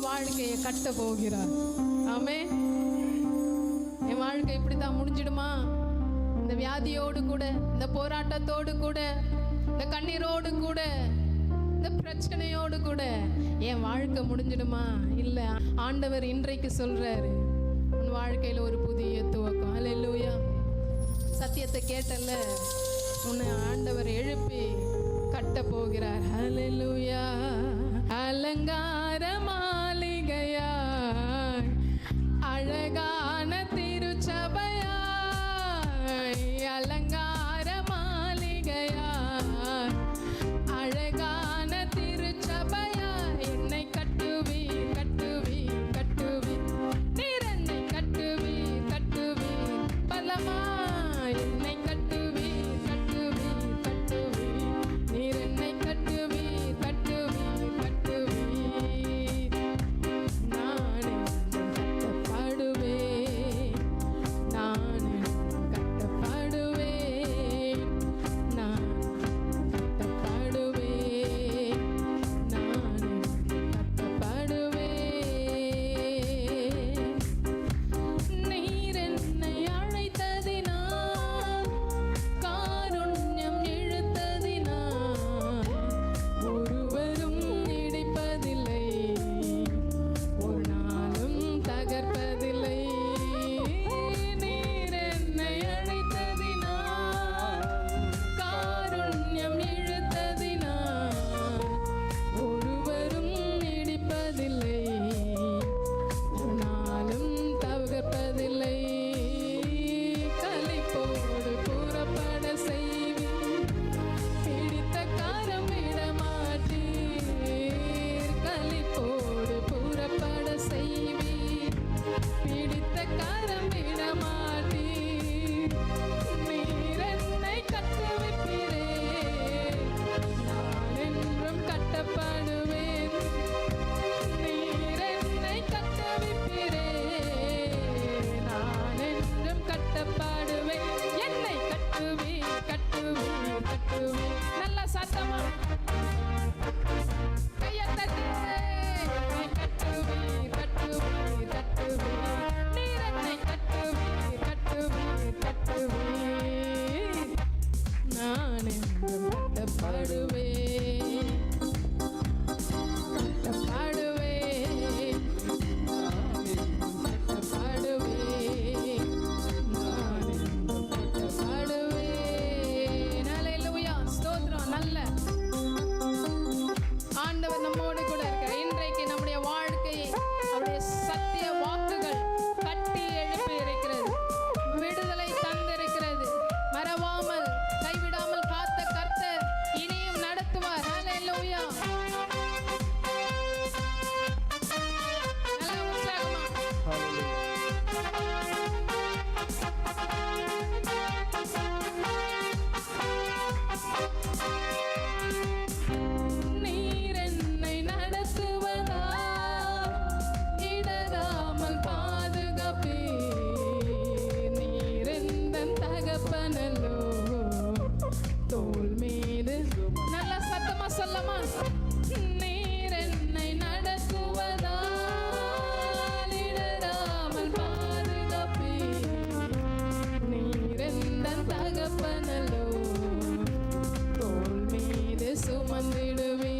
வாழ்க்கையை கட்ட போகிறார். ஆமே என் வாழ்க்கை இப்படி தான் முடிஞ்சிடுமா? இந்த வியாதியோடு கூட இந்த போராட்டத்தோடு கூட இந்த கண்ணீரோடு கூட இந்த பிரச்சனையோடு கூட என் வாழ்க்கை முடிஞ்சிடுமா? இல்லை ஆண்டவர் இன்றைக்கு சொல்றாரு உன் வாழ்க்கையில் ஒரு புதிய துவக்கம். அல்லேலூயா சத்தியத்தை கேட்டல்ல உன்னை ஆண்டவர் எழுப்பி கட்ட போகிறார். ஹalleluya அலங்காரமா la சுமந்திடுவேன்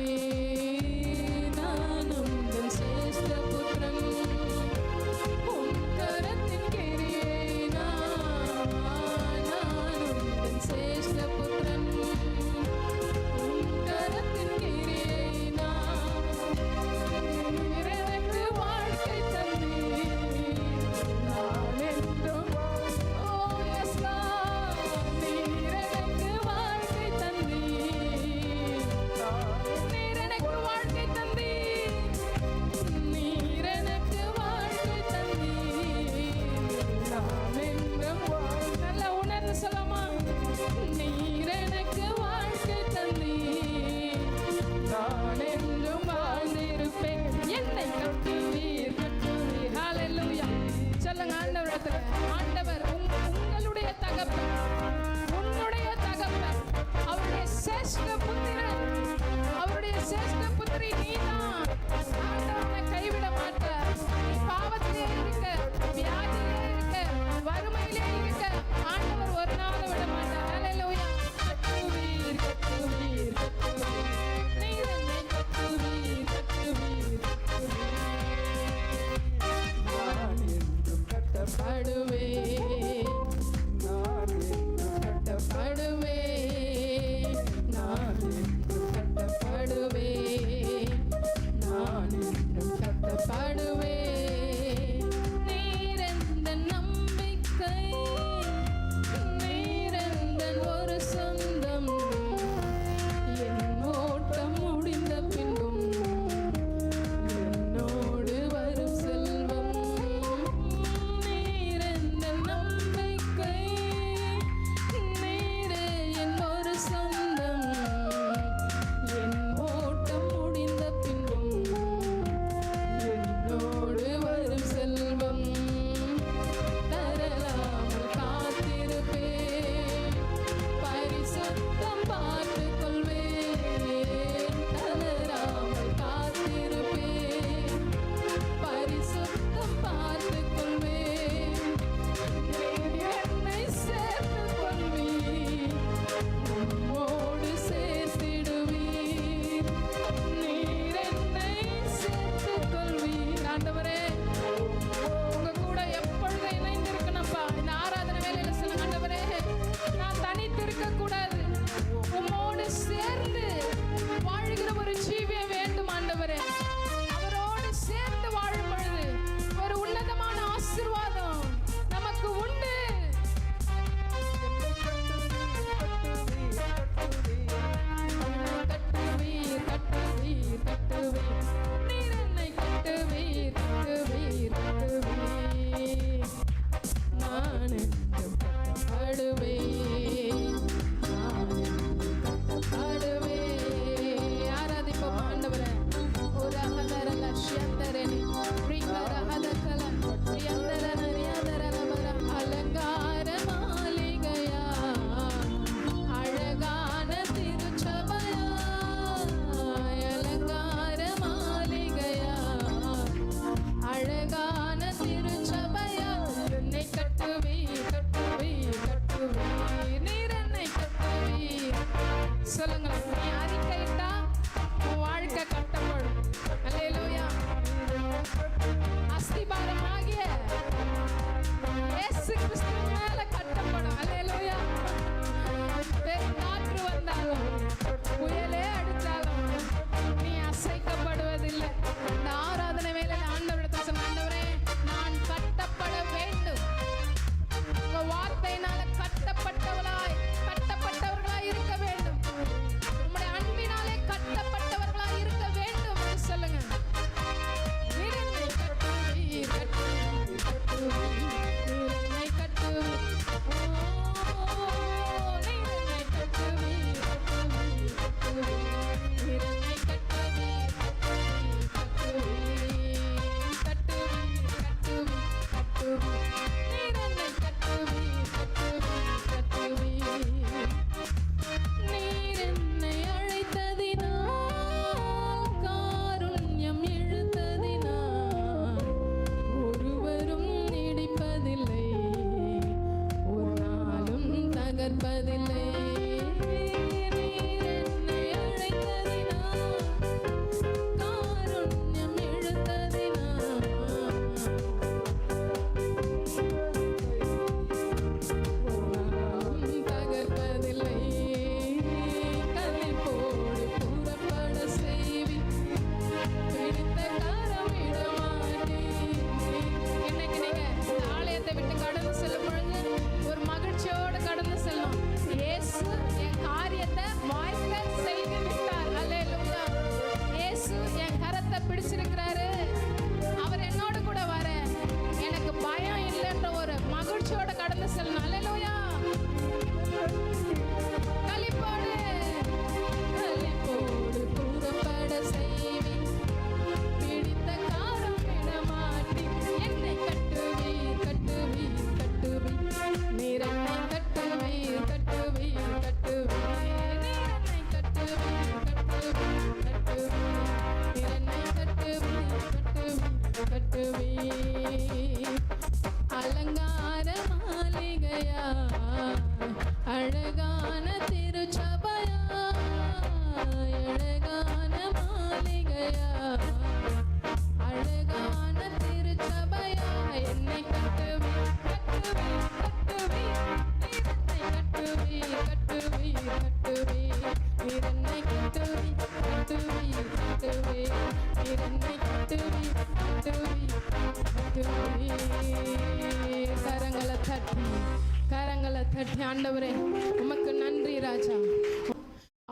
பயன்படுத்தி ஆண்டவரே உமக்கு நன்றி ராஜா.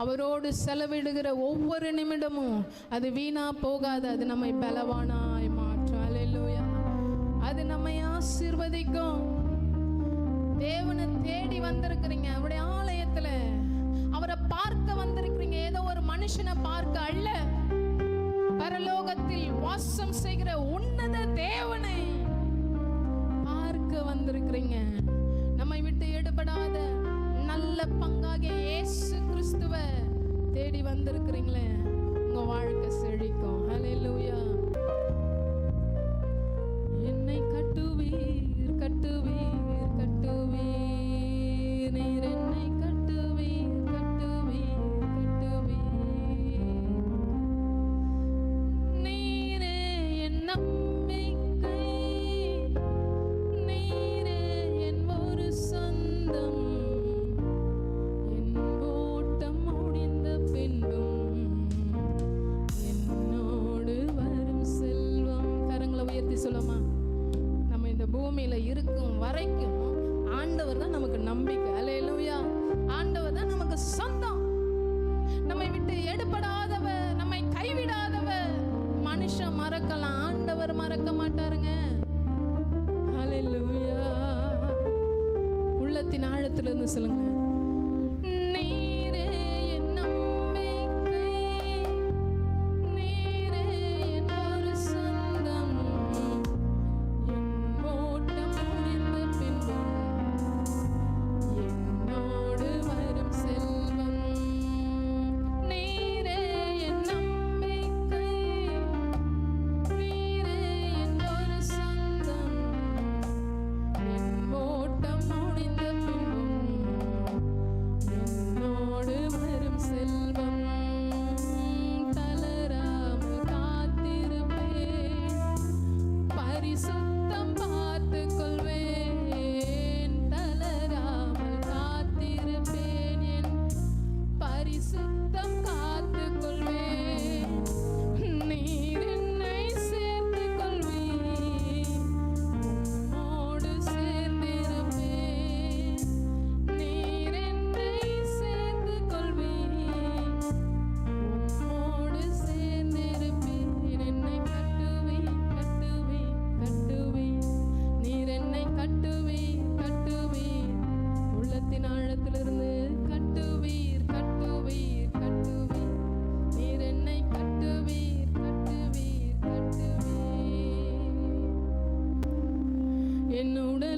அவரோடு செலவிடுகிற ஒவ்வொரு நிமிடமும் அது வீணா போகாது அது நம்மை பலவானாய் மாற்றும். அலையிலூயா அது நம்மை ஆசீர்வதிக்கும். தேவனை தேடி வந்திருக்கிறீங்க அவருடைய ஆலயத்தில். அவரை பார்க்க வந்திருக்கிறீங்க ஏதோ ஒரு மனுஷனை பார்க்க அல்ல. பரலோகத்தில் வாசம் செய்கிற உன்னத தேவனை பார்க்க வந்திருக்கிறீங்க. நம்மை விட்டு எடுபடாத நல்ல பங்காக இயேசு கிறிஸ்துவ தேடி வந்திருக்கிறீங்களே. உங்கள் வாழ்க்கை செழிக்கும். ஹலே சொல்லுங்கள் என்னுடன்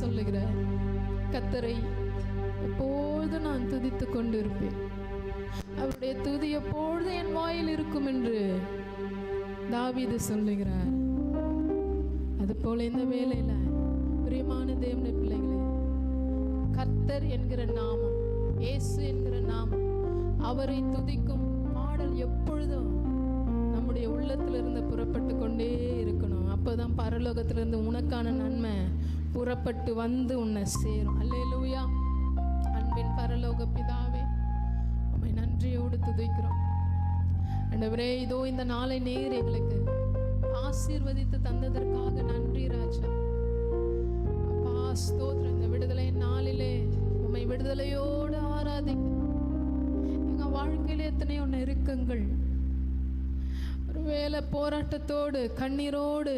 சொல்லுகிறார் கத்தரை எப்பொழுது நான் துதித்து கொண்டிருப்பேன்? அவருடைய துதி எப்பொழுது என் வாயில் இருக்கும் என்று தாவீது சொல்லுகிறார். அதுபோல இந்த வேலையில பிரியமான தேவனுடைய பிள்ளைகளே கர்த்தர் என்கிற நாமம் இயேசு என்கிற நாமம் அவரை துதிக்கும் பாடல் எப்பொழுதும் நம்முடைய உள்ளத்திலிருந்து புறப்பட்டு கொண்டே இருக்கணும். அப்போதான் பரலோகத்திலிருந்து உனக்கான நன்மை புறப்பட்டு வந்து உன்னை சேரும். அல்லேலூயா. அன்பின் பரலோக பிதாவே உம்மை நன்றியோடு துதிக்கிறோம். அண்டவரே இதோ இந்த நாளை நேர் எங்களுக்கு ஆசீர்வதித்து தந்ததற்காக நன்றி ராஜா. அப்பா ஸ்தோத்திரம். இந்த விடுதலை நாளிலே உண்மை விடுதலையோடு ஆராதிக்க. எங்கள் வாழ்க்கையில எத்தனையோ நெருக்கங்கள் ஒருவேளை போராட்டத்தோடு கண்ணீரோடு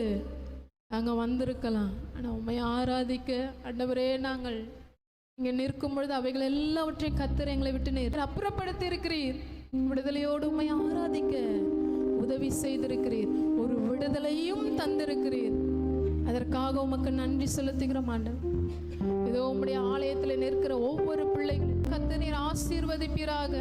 நாங்கள் வந்திருக்கலாம். ஆனால் உண்மை ஆராதிக்க அண்டவரே நாங்கள். இங்கே நிற்கும் பொழுது அவைகள் எல்லாவற்றையும் கத்துற எங்களை விட்டு நேர் அப்புறப்படுத்தி இருக்கிறீர் விடுதலையோடு உண்மை ஆராதிக்க உதவி செய்திருக்கிறீர். ஒரு விடுதலையும் தந்திருக்கிறீர். அதற்காக உமக்கு நன்றி செலுத்துகிறோம் ஆண்டவர். இதோ உம்முடைய ஆலயத்தில் நிற்கிற ஒவ்வொரு பிள்ளைகளும் கத்தனீர் ஆசீர்வதிப்பீராக.